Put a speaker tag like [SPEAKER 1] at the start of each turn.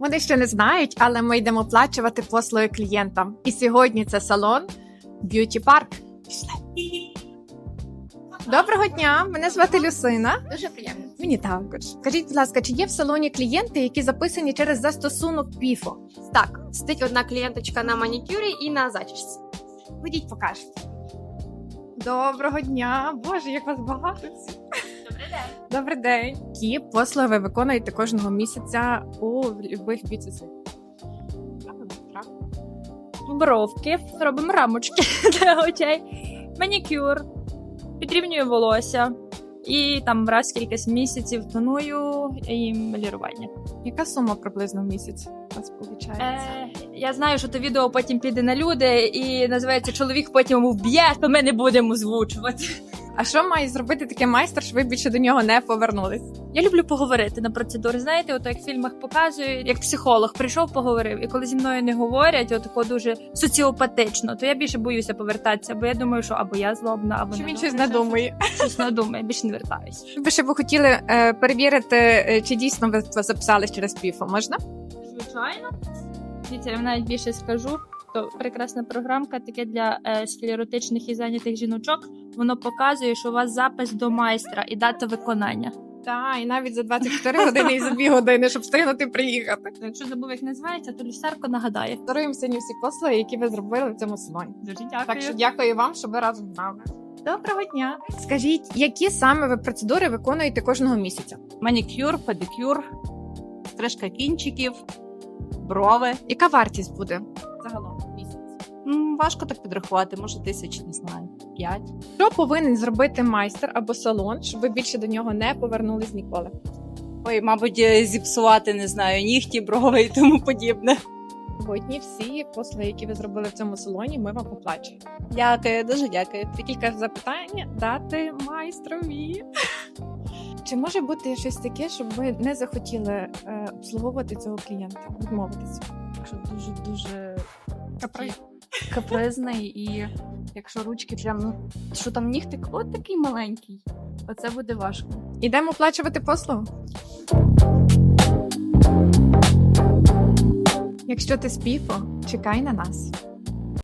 [SPEAKER 1] Вони ще не знають, але ми йдемо оплачувати послуги клієнтам. І сьогодні це салон Б'юті Парк. Доброго дня! Мене звати Люсина.
[SPEAKER 2] Дуже приємно.
[SPEAKER 1] Мені також. Скажіть, будь ласка, чи є в салоні клієнти, які записані через застосунок ПІФО?
[SPEAKER 2] Так, сидить одна клієнточка на манікюрі і на зачісці.
[SPEAKER 1] Ходіть, покажете. Доброго дня! Боже, як вас багато.
[SPEAKER 2] Добрий день.
[SPEAKER 1] Добрий день. Які послуги ви виконуєте кожного місяця у любих бізнесах?
[SPEAKER 3] бровки, робимо рамочки для очей, манікюр, підрівнюю волосся. І там раз в кількись місяців тоную і малірування.
[SPEAKER 1] Яка сума приблизно в місяць у вас виходить?
[SPEAKER 3] Е, я знаю, що то відео потім піде на люди, і називається Чоловік потім вб'є, то ми не будемо озвучувати.
[SPEAKER 1] А що має зробити таке майстер, щоб ви більше до нього не повернулись?
[SPEAKER 3] Я люблю поговорити на процедурі. Знаєте, от як в фільмах показують, як психолог прийшов, поговорив. І коли зі мною не говорять, отако дуже соціопатично, то я більше боюся повертатися, бо я думаю, що або я злобна, або
[SPEAKER 1] Чи
[SPEAKER 3] не
[SPEAKER 1] він щось надумає?
[SPEAKER 3] щось надумає, більше не вертаюсь.
[SPEAKER 1] Ви ще б хотіли е, перевірити, е, чи дійсно ви записались через ПІФО, можна?
[SPEAKER 3] Звичайно. Дивіться, я вам навіть більше скажу. То прекрасна програмка, таке для е, склеротичних і зайнятих жіночок. Воно показує, що у вас запис до майстра і дата виконання.
[SPEAKER 1] Так, і навіть за 24 години і за 2 години, щоб встигнути приїхати.
[SPEAKER 3] Якщо забув, як називається, то люсарко нагадає.
[SPEAKER 1] Даруємо сьогодні всі послуги, які ви зробили в цьому салоні.
[SPEAKER 3] Дуже дякую.
[SPEAKER 1] Так що дякую вам, що ви разом з нами. Доброго дня. Скажіть, які саме ви процедури виконуєте кожного місяця?
[SPEAKER 4] манікюр, педикюр, стрижка кінчиків, брови.
[SPEAKER 1] Яка вартість буде загалом
[SPEAKER 4] важко так підрахувати, може тисяч, не знаю, п'ять.
[SPEAKER 1] Що повинен зробити майстер або салон, щоб ви більше до нього не повернулись ніколи?
[SPEAKER 4] Ой, мабуть, е, зіпсувати, не знаю, нігті, брови і тому подібне.
[SPEAKER 1] Сьогодні всі послуги, які ви зробили в цьому салоні, ми вам оплачуємо.
[SPEAKER 4] Дякую, дуже дякую.
[SPEAKER 1] Декілька запитань дати майстрові. Чи може бути щось таке, щоб ви не захотіли е, обслуговувати цього клієнта, відмовитися?
[SPEAKER 5] Якщо дуже дуже
[SPEAKER 1] Капри.
[SPEAKER 5] Капризний, і якщо ручки прям ну що там нігтик, от такий маленький. Оце буде важко.
[SPEAKER 1] Ідемо оплачувати послугу. Якщо ти з чекай на нас.